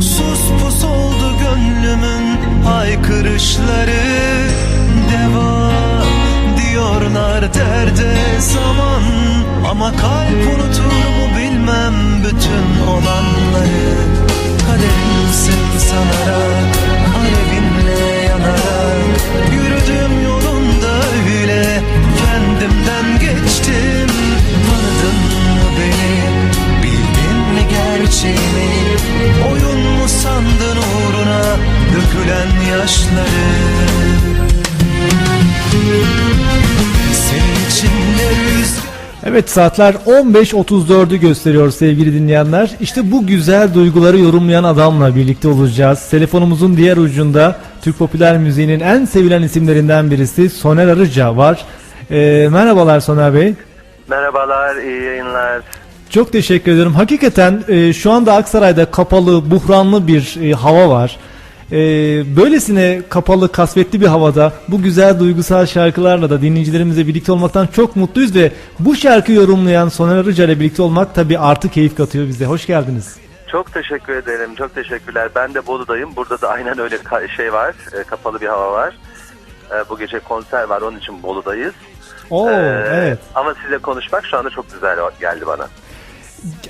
Sus pus oldu gönlümün haykırışları. Deva diyorlar derde zaman. Ama kalp unutur mu bilmem bütün olanları. Kaderimsin sanarak Alevinle yanarak Yürüdüğüm Evet saatler 15.34'ü gösteriyor sevgili dinleyenler. İşte bu güzel duyguları yorumlayan adamla birlikte olacağız. Telefonumuzun diğer ucunda Türk popüler müziğinin en sevilen isimlerinden birisi Soner Arıca var. Ee, merhabalar Soner Bey. Merhabalar, iyi yayınlar. Çok teşekkür ediyorum. Hakikaten e, şu anda Aksaray'da kapalı, buhranlı bir e, hava var. E, böylesine kapalı, kasvetli bir havada bu güzel duygusal şarkılarla da dinleyicilerimizle birlikte olmaktan çok mutluyuz ve bu şarkı yorumlayan Soner Arıca ile birlikte olmak tabii artı keyif katıyor bize. Hoş geldiniz. Çok teşekkür ederim, çok teşekkürler. Ben de Bolu'dayım. Burada da aynen öyle şey var, e, kapalı bir hava var. E, bu gece konser var, onun için Bolu'dayız. Oo, E, evet. Ama size konuşmak şu anda çok güzel geldi bana.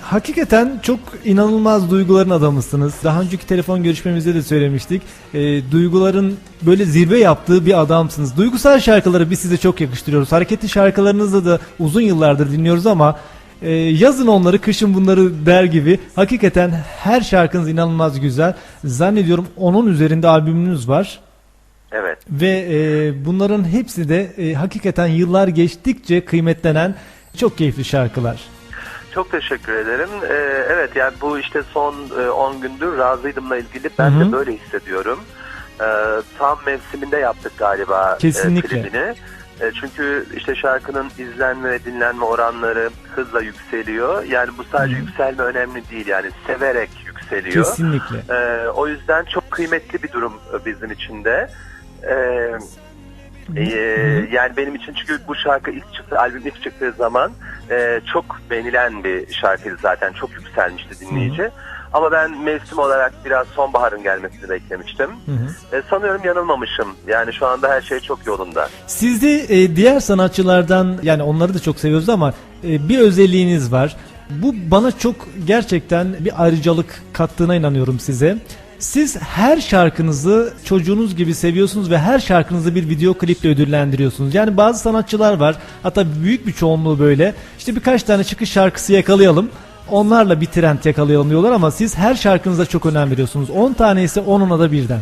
Hakikaten çok inanılmaz duyguların adamısınız. Daha önceki telefon görüşmemizde de söylemiştik. E, duyguların böyle zirve yaptığı bir adamsınız. Duygusal şarkıları biz size çok yakıştırıyoruz. Hareketli şarkılarınızı da uzun yıllardır dinliyoruz ama e, yazın onları, kışın bunları der gibi. Hakikaten her şarkınız inanılmaz güzel. Zannediyorum onun üzerinde albümünüz var. Evet. Ve e, bunların hepsi de e, hakikaten yıllar geçtikçe kıymetlenen çok keyifli şarkılar. Çok teşekkür ederim. E, evet yani bu işte son e, 10 gündür razıydımla ilgili ben Hı hı. de böyle hissediyorum. E, tam mevsiminde yaptık galiba e, Kesinlikle. klibini. E, çünkü işte şarkının izlenme ve dinlenme oranları hızla yükseliyor. Yani bu sadece yükselme önemli değil yani severek yükseliyor. Kesinlikle. E, o yüzden çok kıymetli bir durum e, bizim için de. E, e, yani benim için çünkü bu şarkı ilk çıktı, albüm ilk çıktığı zaman e, çok beğenilen bir şarkıydı zaten. Çok yükselmişti dinleyici. Ama ben mevsim olarak biraz sonbaharın gelmesini beklemiştim. Hı hı. E, sanıyorum yanılmamışım. Yani şu anda her şey çok yolunda. Sizde e, diğer sanatçılardan yani onları da çok seviyoruz ama e, bir özelliğiniz var. Bu bana çok gerçekten bir ayrıcalık kattığına inanıyorum size. Siz her şarkınızı çocuğunuz gibi seviyorsunuz ve her şarkınızı bir video kliple ödüllendiriyorsunuz. Yani bazı sanatçılar var hatta büyük bir çoğunluğu böyle işte birkaç tane çıkış şarkısı yakalayalım onlarla bir trend yakalayalım diyorlar ama siz her şarkınıza çok önem veriyorsunuz. 10 tane ise 10'una da birden.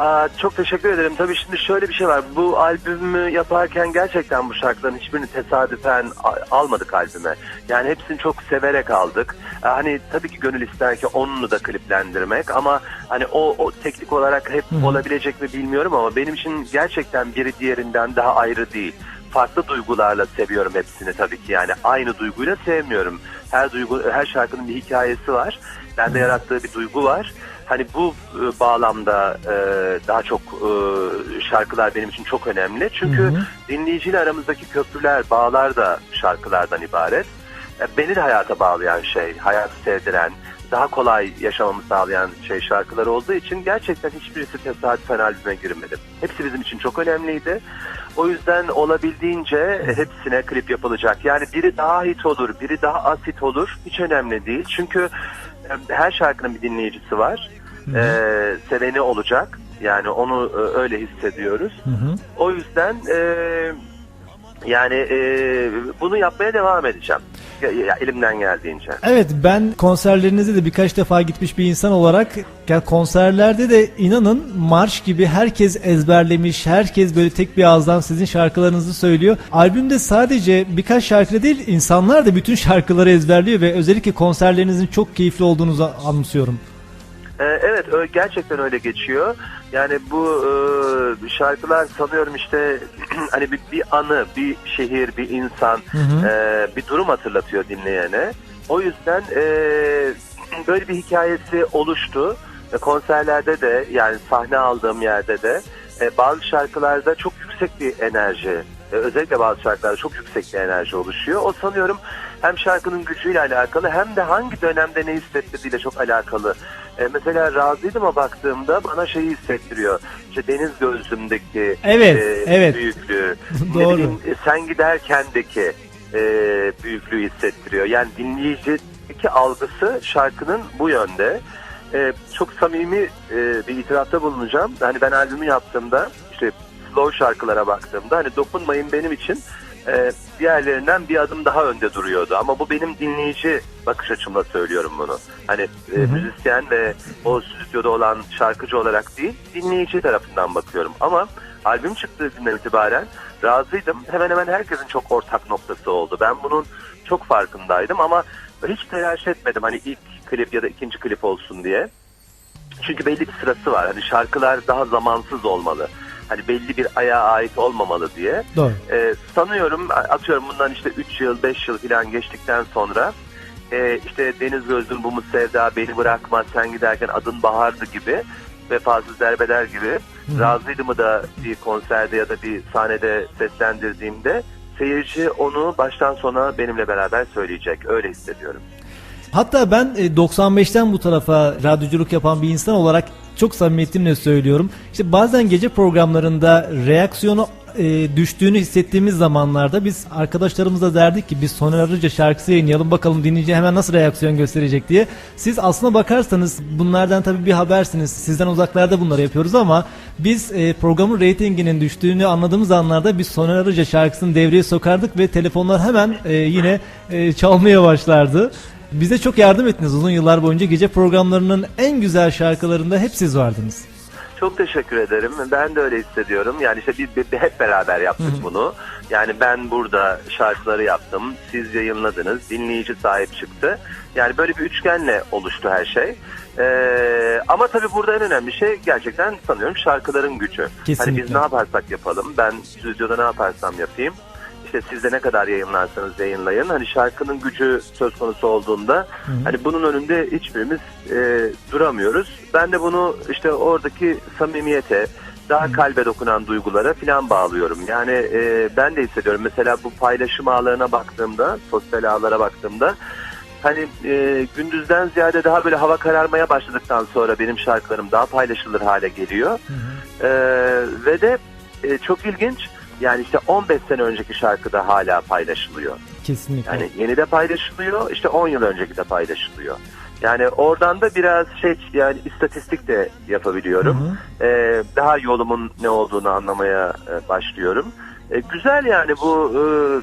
Aa, çok teşekkür ederim. Tabii şimdi şöyle bir şey var. Bu albümü yaparken gerçekten bu şarkıların hiçbirini tesadüfen almadık albüme. Yani hepsini çok severek aldık. Ee, Hani tabii ki gönül ister ki onunu da kliplendirmek ama hani o, o teknik olarak hep olabilecek mi bilmiyorum ama benim için gerçekten biri diğerinden daha ayrı değil. Farklı duygularla seviyorum hepsini tabii ki yani aynı duyguyla sevmiyorum. Her duygu her şarkının bir hikayesi var. Bende yarattığı bir duygu var. Hani bu e, bağlamda e, daha çok e, şarkılar benim için çok önemli. Çünkü Hı hı. dinleyiciyle aramızdaki köprüler, bağlar da şarkılardan ibaret. E, beni de hayata bağlayan şey, hayatı sevdiren, daha kolay yaşamamı sağlayan şey şarkılar olduğu için gerçekten hiçbirisi tesadüfen albüme girmedi. Hepsi bizim için çok önemliydi. O yüzden olabildiğince hepsine klip yapılacak. Yani biri daha hit olur, biri daha az hit olur. Hiç önemli değil. Çünkü e, her şarkının bir dinleyicisi var. E, seveni olacak. Yani onu e, öyle hissediyoruz. Hı hı. O yüzden e, yani e, bunu yapmaya devam edeceğim. Ya, elimden geldiğince. Evet ben konserlerinize de birkaç defa gitmiş bir insan olarak ya konserlerde de inanın marş gibi herkes ezberlemiş, herkes böyle tek bir ağızdan sizin şarkılarınızı söylüyor. Albümde sadece birkaç şarkı değil insanlar da bütün şarkıları ezberliyor ve özellikle konserlerinizin çok keyifli olduğunuzu anımsıyorum. Ee, evet gerçekten öyle geçiyor. Yani bu e, şarkılar sanıyorum işte hani bir, bir anı, bir şehir, bir insan, hı. e, bir durum hatırlatıyor dinleyene. O yüzden e, böyle bir hikayesi oluştu. Konserlerde de yani sahne aldığım yerde de e, bazı şarkılarda çok yüksek bir enerji, e, özellikle bazı şarkılarda çok yüksek bir enerji oluşuyor. O sanıyorum hem şarkının gücüyle alakalı hem de hangi dönemde ne hissettirdiğiyle çok alakalı E, mesela razıydıma baktığımda bana şeyi hissettiriyor. İşte deniz gözlümdeki Evet, e, evet. büyüklüğü. Doğru. Ne bileyim, e, sen giderkendeki e, büyüklüğü hissettiriyor. Yani dinleyicideki algısı şarkının bu yönde. E, çok samimi e, bir itirafta bulunacağım. Hani ben albümü yaptığımda işte slow şarkılara baktığımda hani dokunmayın benim için e, diğerlerinden bir adım daha önde duruyordu. Ama bu benim dinleyici bakış açımla söylüyorum bunu. Hani e, müzisyen ve o stüdyoda olan şarkıcı olarak değil dinleyici tarafından bakıyorum. Ama albüm çıktığı günden itibaren razıydım. Hemen hemen herkesin çok ortak noktası oldu. Ben bunun çok farkındaydım ama hiç telaş etmedim hani ilk klip ya da ikinci klip olsun diye. Çünkü belli bir sırası var. Hani şarkılar daha zamansız olmalı. Hani belli bir aya ait olmamalı diye. Doğru. Ee, sanıyorum atıyorum bundan işte 3 yıl 5 yıl falan geçtikten sonra e, işte Deniz Gözlüm bu mu sevda beni bırakma sen giderken adın bahardı gibi vefasız derbeder gibi razıydımı da bir konserde ya da bir sahnede seslendirdiğimde seyirci onu baştan sona benimle beraber söyleyecek öyle hissediyorum. Hatta ben e, 95'ten bu tarafa radyoculuk yapan bir insan olarak çok samimiyetimle söylüyorum. İşte bazen gece programlarında reaksiyonu e, düştüğünü hissettiğimiz zamanlarda biz arkadaşlarımızla derdik ki biz Soner Arıca şarkısı yayınlayalım bakalım dinleyici hemen nasıl reaksiyon gösterecek diye. Siz aslına bakarsanız bunlardan tabii bir habersiniz. Sizden uzaklarda bunları yapıyoruz ama biz e, programın reytinginin düştüğünü anladığımız anlarda biz Soner Arıca şarkısını devreye sokardık ve telefonlar hemen e, yine e, çalmaya başlardı. Bize çok yardım ettiniz uzun yıllar boyunca gece programlarının en güzel şarkılarında hep siz vardınız. Çok teşekkür ederim. Ben de öyle hissediyorum. Yani işte biz, biz hep beraber yaptık bunu. Yani ben burada şarkıları yaptım. Siz yayınladınız. Dinleyici sahip çıktı. Yani böyle bir üçgenle oluştu her şey. Ee, ama tabii burada en önemli şey gerçekten sanıyorum şarkıların gücü. Hani Kesinlikle. biz ne yaparsak yapalım. Ben stüdyoda ne yaparsam yapayım. İşte siz de ne kadar yayınlarsanız yayınlayın. Hani şarkının gücü söz konusu olduğunda hani bunun önünde hiçbirimiz e, duramıyoruz. Ben de bunu işte oradaki samimiyete, daha kalbe dokunan duygulara falan bağlıyorum. Yani e, ben de hissediyorum. Mesela bu paylaşım ağlarına baktığımda, sosyal ağlara baktığımda hani e, gündüzden ziyade daha böyle hava kararmaya başladıktan sonra benim şarkılarım daha paylaşılır hale geliyor. E, ve de e, çok ilginç yani işte 15 sene önceki şarkı da hala paylaşılıyor. Kesinlikle. Yani yeni de paylaşılıyor, işte 10 yıl önceki de paylaşılıyor. Yani oradan da biraz şey yani istatistik de yapabiliyorum. Ee, daha yolumun ne olduğunu anlamaya e, başlıyorum. E, güzel yani bu e,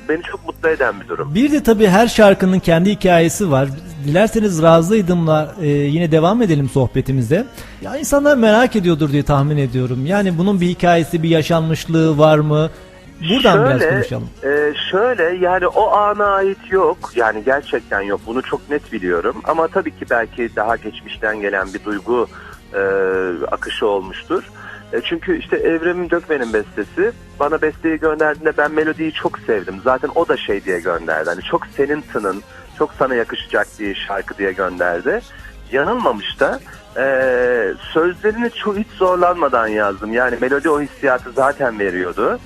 beni çok mutlu eden bir durum. Bir de tabii her şarkının kendi hikayesi var. Dilerseniz razıydımla e, yine devam edelim sohbetimize. Ya insanlar merak ediyordur diye tahmin ediyorum. Yani bunun bir hikayesi, bir yaşanmışlığı var mı? Buradan biraz konuşalım. e, şöyle yani o ana ait yok. Yani gerçekten yok. Bunu çok net biliyorum. Ama tabii ki belki daha geçmişten gelen bir duygu e, akışı olmuştur. E, çünkü işte Evrim Gökmen'in bestesi. Bana besteyi gönderdiğinde ben melodiyi çok sevdim. Zaten o da şey diye gönderdi. Hani çok senin tının, çok sana yakışacak bir şarkı diye gönderdi. Yanılmamış da e, sözlerini çok hiç zorlanmadan yazdım. Yani melodi o hissiyatı zaten veriyordu.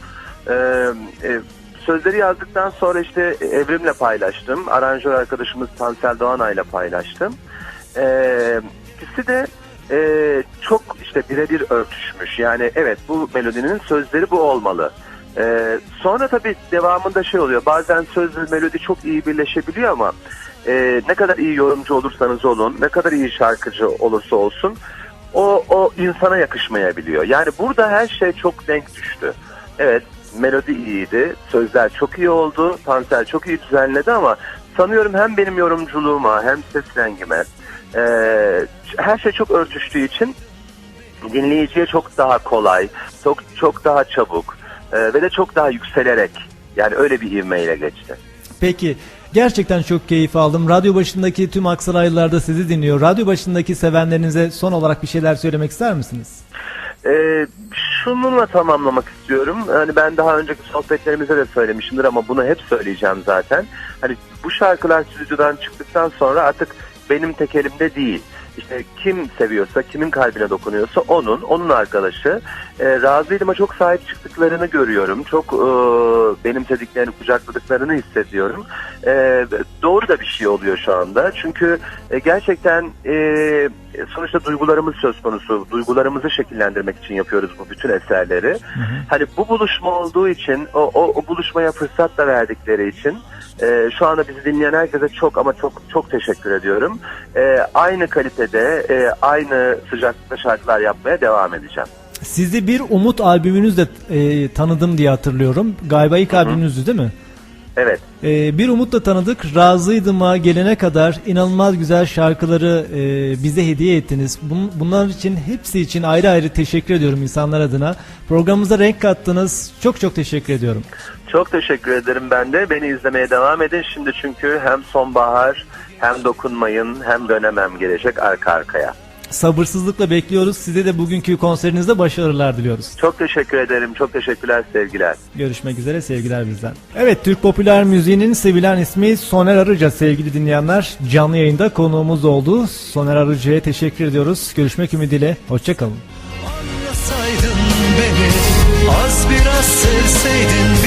E, sözleri yazdıktan sonra işte Evrim'le paylaştım. Aranjör arkadaşımız Tansel Doğanay'la paylaştım. E, de e, işte birebir örtüşmüş. Yani evet bu melodinin sözleri bu olmalı. E, sonra tabii devamında şey oluyor. Bazen söz ve melodi çok iyi birleşebiliyor ama e, ne kadar iyi yorumcu olursanız olun, ne kadar iyi şarkıcı olursa olsun o, o insana yakışmayabiliyor. Yani burada her şey çok denk düştü. Evet melodi iyiydi, sözler çok iyi oldu, Tansel çok iyi düzenledi ama sanıyorum hem benim yorumculuğuma hem ses rengime e, her şey çok örtüştüğü için dinleyiciye çok daha kolay, çok çok daha çabuk e, ve de çok daha yükselerek yani öyle bir ivmeyle geçti. Peki gerçekten çok keyif aldım. Radyo başındaki tüm Aksaraylılar da sizi dinliyor. Radyo başındaki sevenlerinize son olarak bir şeyler söylemek ister misiniz? Ee, şununla tamamlamak istiyorum. Hani ben daha önceki sohbetlerimizde de söylemişimdir ama bunu hep söyleyeceğim zaten. Hani bu şarkılar stüdyodan çıktıktan sonra artık benim tek elimde değil. İşte kim seviyorsa, kimin kalbine dokunuyorsa onun, onun arkadaşı. E, Razıylıma çok sahip çıktıklarını görüyorum. Çok e, benimsediklerini, kucakladıklarını hissediyorum. E, doğru da bir şey oluyor şu anda. Çünkü e, gerçekten e, sonuçta duygularımız söz konusu. Duygularımızı şekillendirmek için yapıyoruz bu bütün eserleri. Hani bu buluşma olduğu için, o, o, o buluşmaya fırsat da verdikleri için e, şu anda bizi dinleyen herkese çok ama çok çok teşekkür ediyorum. E, aynı kalitede, e, aynı sıcaklıkta şarkılar yapmaya devam edeceğim. Sizi bir Umut albümünüzle e, tanıdım diye hatırlıyorum. Galiba ilk albümünüzdü değil mi? Evet. E, bir Umut'la tanıdık. Razıydıma gelene kadar inanılmaz güzel şarkıları e, bize hediye ettiniz. Bun, bunlar için hepsi için ayrı ayrı teşekkür ediyorum insanlar adına. Programımıza renk kattınız. Çok çok teşekkür ediyorum. Çok teşekkür ederim ben de. Beni izlemeye devam edin şimdi çünkü hem sonbahar hem dokunmayın hem dönemem gelecek arka arkaya. Sabırsızlıkla bekliyoruz. Size de bugünkü konserinizde başarılar diliyoruz. Çok teşekkür ederim. Çok teşekkürler sevgiler. Görüşmek üzere sevgiler bizden. Evet Türk popüler müziğinin sevilen ismi Soner Arıca sevgili dinleyenler. Canlı yayında konuğumuz oldu. Soner Arıca'ya teşekkür ediyoruz. Görüşmek ümidiyle. Hoşçakalın. Anlasaydın beni Az biraz sevseydin